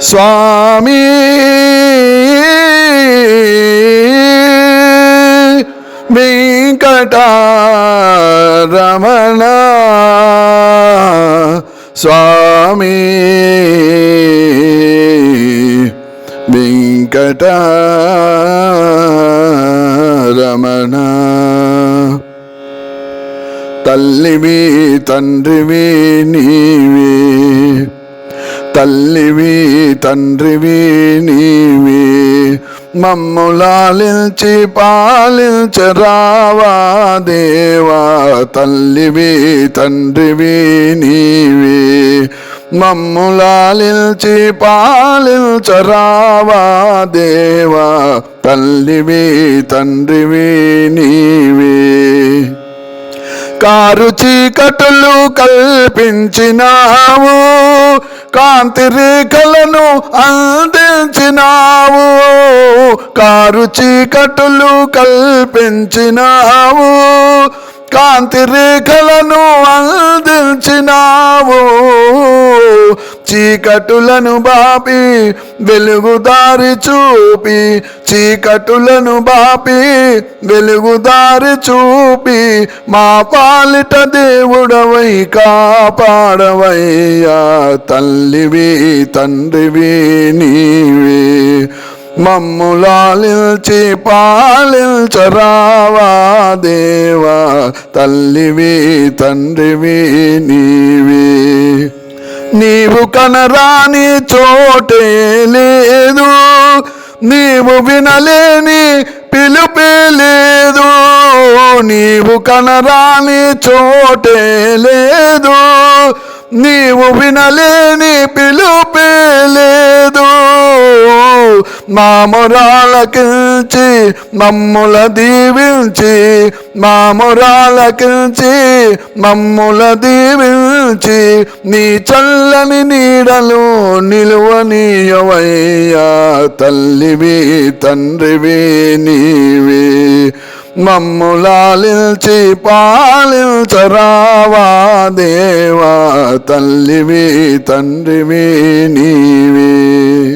స్వామి వెంకటరమణ స్వామి వెంకటరమణ తల్లివి తండ్రివి నీవే తల్లివి తండ్రివి నీవి. మమ్ములాలించి పాలించరావా దేవా. తల్లివి తండ్రివి నీవి. మమ్ములాలించి పాలించరావా దేవా. తల్లివి తండ్రివి కారు చీకటులు కల్పించినావు కాంతి రేఖలను అందించినావు కారు చీకటులు కల్పించినావు కాంతి రేఖలను అంది చీకటులను బాపి వెలుగుదారి చూపి. చీకటులను బాపి వెలుగుదారి చూపి. మా పాలిట దేవుడవై కాపాడవయ్యా తల్లివి తండ్రివి నీవే. మమ్ములాలిల్చి పాలిల్చరావా దేవా తల్లివి తండ్రివి నీవే. నీవు కనరాని చోటే లేదు. నీవు వినలేని పిలుపే లేదు. నీవు కనరాని చోటే లేదు. నీవు వినలేని పిలుపే లేదు. మా మొరాలకించి మమ్ముల దీవించి మా మొరాలకించి మమ్ముల దీవించి నిలిచి నీ చల్లని నీడలు నిలువనీయవయ్యా. తల్లివి తండ్రివి నీవే మమ్ములాలిల్చి పాలిల్చరావా దేవా. తల్లివి తండ్రివి నీవే